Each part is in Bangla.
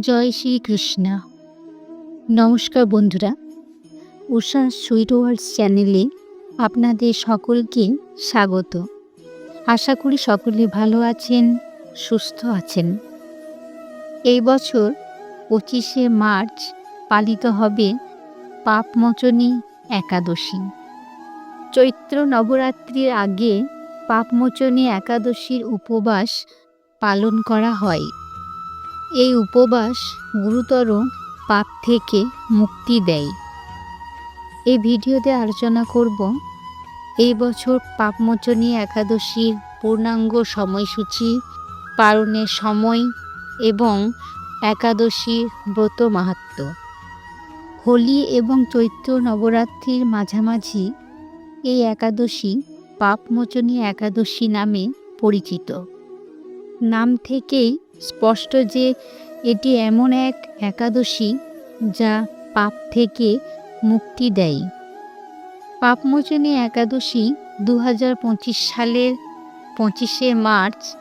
জয় শ্রী শ্রীকৃষ্ণ। নমস্কার বন্ধুরা, উষা সুইট ওয়ার্ডস চ্যানেলে আপনাদের সকলকে স্বাগত। আশা করি সকলে ভালো আছেন, সুস্থ আছেন। এই বছর পঁচিশে মার্চ পালিত হবে পাপমোচনী একাদশী। চৈত্র নবরাত্রির আগে পাপমোচনী একাদশীর উপবাস পালন করা হয়। এই উপবাস গুরুতর পাপ থেকে মুক্তি দেয়। এই ভিডিওতে আলোচনা করব এই বছর পাপমোচনী একাদশীর পূর্ণাঙ্গ সময়সূচি পালনের সময় এবং একাদশীর ব্রত মাহাত্ম্য হোলি এবং চৈত্র নবরাত্রির মাঝামাঝি এই একাদশী পাপমোচনী একাদশী নামে পরিচিত। নাম থেকেই স্পষ্ট যে এটি এমন এক একাদশী যা পাপ থেকে মুক্তি দেয়। পাপমোচনী একাদশী দু সালের পঁচিশে মার্চ,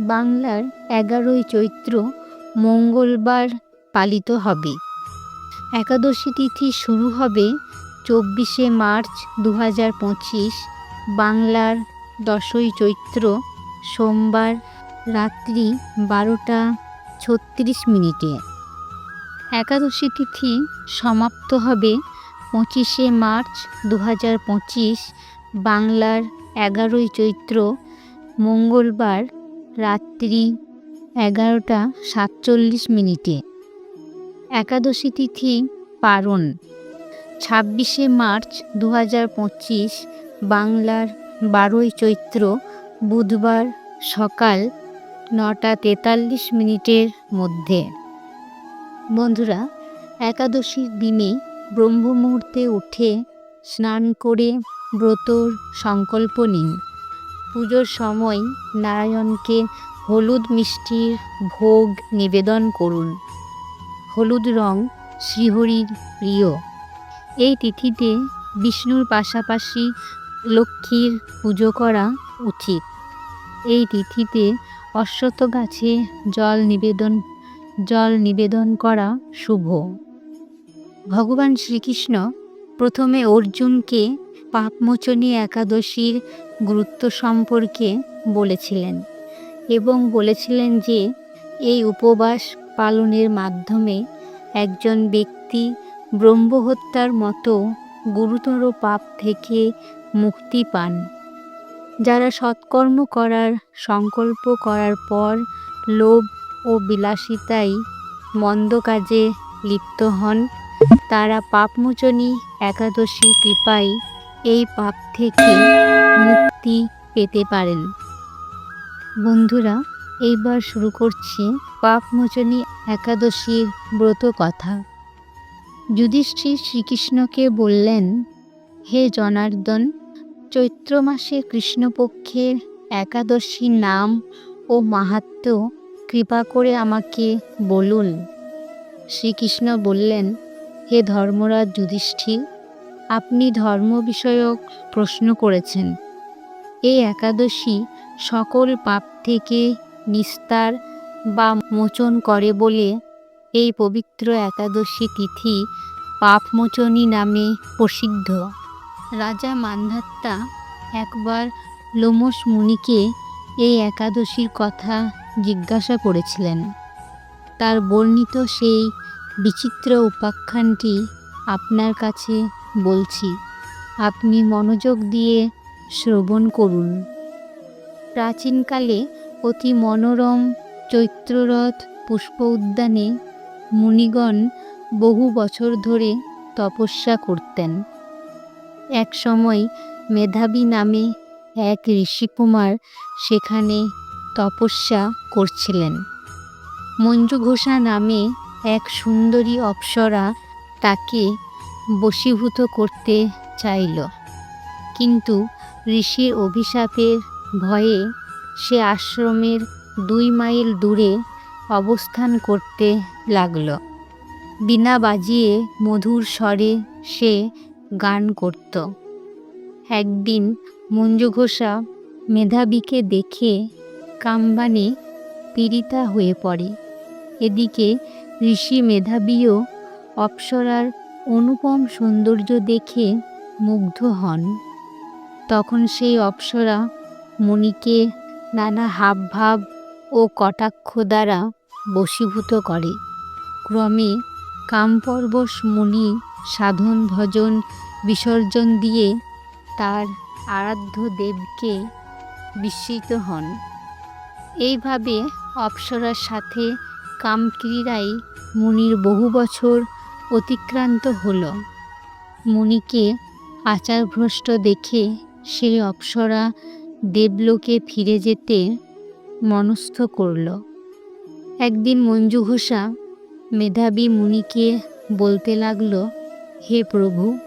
বাংলার এগারোই চৈত্র মঙ্গলবার পালিত হবে। একাদশী তিথি শুরু হবে চব্বিশে মার্চ দু বাংলার দশই চৈত্র সোমবার রাত্রি বারোটা ছত্রিশ মিনিটে। একাদশী তিথি সমাপ্ত হবে পঁচিশে মার্চ দু পঁচিশ, বাংলার এগারোই চৈত্র, মঙ্গলবার রাত্রি এগারোটা সাতচল্লিশ মিনিটে। একাদশী তিথি পারণ, ছাব্বিশে মার্চ দু পঁচিশ, বাংলার বারোই চৈত্র, বুধবার সকাল নটা তেতাল্লিশ মিনিটের মধ্যে। বন্ধুরা, একাদশীর দিনে ব্রহ্ম মুহূর্তে উঠে স্নান করে ব্রতর সংকল্প নিন। পুজোর সময় নারায়ণকে হলুদ মিষ্টির ভোগ নিবেদন করুন। হলুদ রং শ্রীহরির প্রিয়। এই তিথিতে বিষ্ণুর পাশাপাশি লক্ষ্মীর পুজো করা উচিত। এই তিথিতে অশ্বত্থ গাছে জল নিবেদন জল নিবেদন করা শুভ। ভগবান শ্রীকৃষ্ণ প্রথমে অর্জুনকে পাপমোচনী একাদশীর গুরুত্ব সম্পর্কে বলেছিলেন এবং বলেছিলেন যে এই উপবাস পালনের মাধ্যমে একজন ব্যক্তি ব্রহ্মহত্যার মতো গুরুতর পাপ থেকে মুক্তি পান। যারা সৎকর্ম করার, সংকল্প করার পর লোভ ও বিলাসিতাই মন্দ কাজে লিপ্ত হন, তারা পাপমোচনী একাদশী কৃপায় এই পাপ থেকে মুক্তি পেতে পারেন। বন্ধুরা, এইবার শুরু করছি পাপমোচনী একাদশীর ব্রত কথা। যুধিষ্ঠির শ্রীকৃষ্ণকে বললেন, হে জনার্দন চৈত্র মাসে কৃষ্ণপক্ষের একাদশী নাম ও মাহাত্ম কৃপা করে আমাকে বলুন। শ্রীকৃষ্ণ বললেন, হে ধর্মরাজ যুধিষ্ঠির, আপনি ধর্ম বিষয়ক প্রশ্ন করেছেন। এই একাদশী সকল পাপ থেকে নিস্তার বা মোচন করে বলে এই পবিত্র একাদশী তিথি পাপমোচনী নামে প্রসিদ্ধ। রাজা মান্ধাত্তা একবার লোমস মুনিকে এই একাদশীর কথা জিজ্ঞাসা করেছিলেন। তার বর্ণিত সেই বিচিত্র উপাখ্যানটি আপনার কাছে বলছি, আপনি মনোযোগ দিয়ে শ্রবণ করুন। প্রাচীনকালে অতি মনোরম চৈত্ররথ পুষ্প উদ্যানে মুনিগণ বহু বছর ধরে তপস্যা করতেন। এক সময় মেধাবী নামে এক ঋষিকুমার সেখানে তপস্যা করছিলেন। মঞ্জু ঘোষা নামে এক সুন্দরী অপ্সরা তাকে বশীভূত করতে চাইল। কিন্তু ঋষির অভিশাপের ভয়ে সে আশ্রমের দুই মাইল দূরে অবস্থান করতে লাগল। বিনা বাজিয়ে মধুর স্বরে সে গান করত। একদিন মঞ্জু ঘোষা মেধাবীকে দেখে কাম্বানে পীড়িতা হয়ে পড়ে। এদিকে ঋষি মেধাবীও অপ্সরার অনুপম সৌন্দর্য দেখে মুগ্ধ হন। তখন সেই অপ্সরা মুনিকে নানা হাবভাব ও কটাক্ষ দ্বারা বশীভূত করে। ক্রমে কামপরবশ মুনি সাধন ভজন বিসর্জন দিয়ে তার আরাধ্য দেবকে বিস্মিত হন। এইভাবে অপ্সরার সাথে কামক্রীড়ায় মুনির বহু বছর অতিক্রান্ত হল। মুনিকে আচারভ্রষ্ট দেখে সেই অপ্সরা দেবলোকে ফিরে যেতে মনস্থ করল। একদিন মঞ্জু ঘোষা মেধাবী মুনিকে বলতে লাগল হে প্রভু,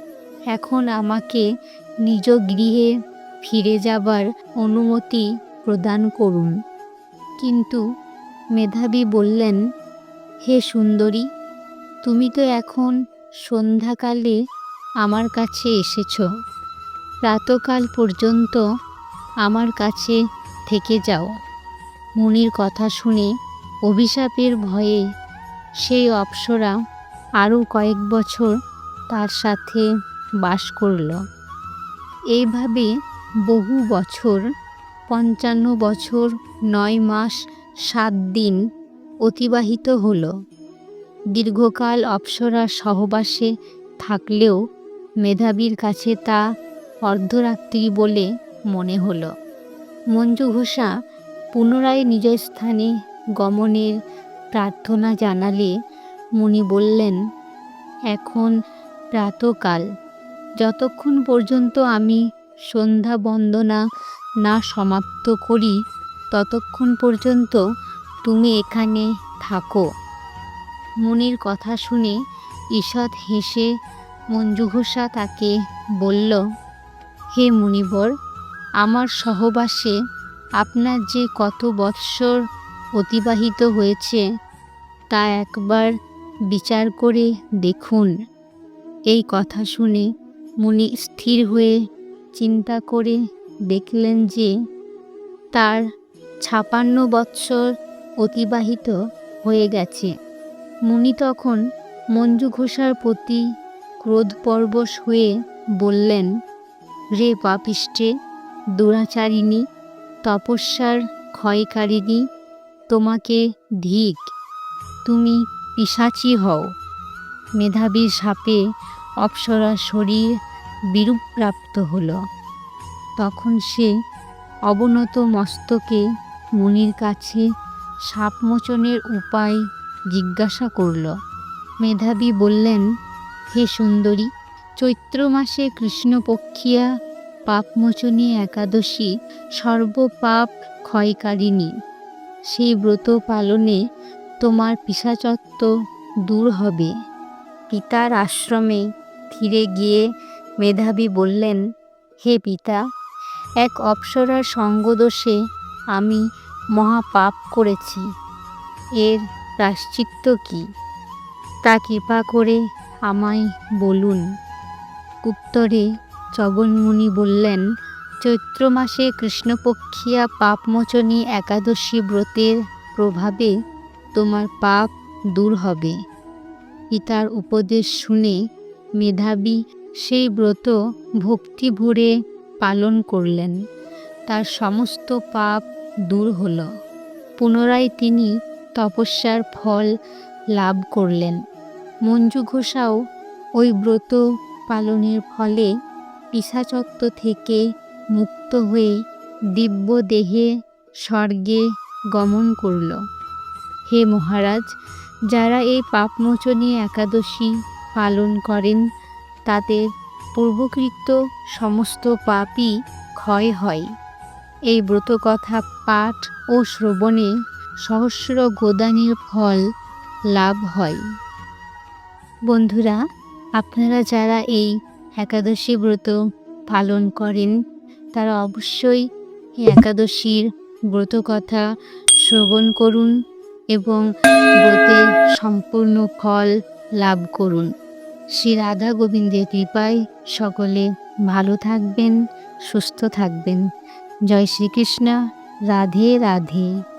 এখন আমাকে নিজ গৃহে ফিরে যাবার অনুমতি প্রদান করুন। কিন্তু মেধাবী বললেন, হে সুন্দরী, তুমি তো এখন সন্ধ্যাকালে আমার কাছে এসেছ। প্রাতকাল পর্যন্ত আমার কাছে থেকে যাও। মুনির কথা শুনে অভিশাপের ভয়ে সেই অপ্সরা আরও কয়েক বছর তার সাথে বাস করল। এইভাবে বহু বছর, পঞ্চান্ন বছর, নয় মাস, সাত দিন অতিবাহিত হলো। দীর্ঘকাল অপ্সরার সহবাসে থাকলেও মেধাবীর কাছে তা অর্ধরাত্রি বলে মনে হলো। মঞ্জু ঘোষা পুনরায় নিজ স্থানে গমনের প্রার্থনা জানালে মুনি বললেন, এখন প্রাতকাল। যতক্ষণ পর্যন্ত আমি সন্ধ্যা বন্দনা না সমাপ্ত করি, ততক্ষণ পর্যন্ত তুমি এখানে থাকো। মুনির কথা শুনে ঈষৎ হেসে মঞ্জু ঘোষা তাকে বলল, হে মুনিবর, আমার সহবাসে আপনার যে কত বৎসর অতিবাহিত হয়েছে, তা একবার বিচার করে দেখুন। এই কথা শুনে মুনি স্থির হয়ে চিন্তা করে দেখলেন যে তার ছাপান্ন বৎসর অতিবাহিত হয়ে গেছে। মুনি তখন মঞ্জু ঘোষার প্রতি ক্রোধপরবশ হয়ে বললেন, রে পাপিষ্টে দুরাচারিণী, তপস্যার ক্ষয়কারিণী, তোমাকে ধিক, তুমি পিসাচি হও। মেধাবীর সাপে অপ্সরার শরীর বিরূপপ্রাপ্ত হল। তখন সে অবনত মস্তকে মুনির কাছে সাপমোচনের উপায় জিজ্ঞাসা করল। মেধাবী বললেন, হে সুন্দরী, চৈত্র মাসে কৃষ্ণপক্ষিয়া পাপমোচনী একাদশী সর্বপাপ ক্ষয়কারিণী। সেই ব্রত পালনে তোমার পিসাচত্ব দূর হবে। পিতার আশ্রমে ফিরে গিয়ে মেধাবী বললেন, হে পিতা, এক অপ্সরার সঙ্গদোষে আমি মহাপাপ করেছি। এর প্রাশ্চিত্য কি? তা কৃপা করে আমায় বলুন। উত্তরে চবনমুনি বললেন, চৈত্র মাসে কৃষ্ণপক্ষিয়া পাপমোচনী একাদশী ব্রতের প্রভাবে তোমার পাপ দূর হবে। পিতার উপদেশ শুনে মেধাবী সেই ব্রত ভক্তি ভরে পালন করলেন। তার সমস্ত পাপ দূর হল। পুনরায় তিনি তপস্যার ফল লাভ করলেন। মঞ্জু ঘোষাও ওই ব্রত পালনের ফলে পিসাচত্ব থেকে মুক্ত হয়ে দিব্য দেহে স্বর্গে গমন করল। হে মহারাজ, যারা এই পাপমোচনী একাদশী পালন করেন তাদের পূর্বকৃত সমস্ত পাপই ক্ষয় হয়। এই ব্রতকথা পাঠ ও শ্রবণে সহস্র গোদানের ফল লাভ হয়। বন্ধুরা, আপনারা যারা এই একাদশী ব্রত পালন করেন, তারা অবশ্যই এই একাদশীর ব্রতকথা শ্রবণ করুন এবং ব্রতের সম্পূর্ণ ফল লাভ করুন। শ্রী রাধা গোবিন্দের কৃপায় সকলে ভালো থাকবেন সুস্থ থাকবেন। জয় শ্রীকৃষ্ণ রাধে রাধে।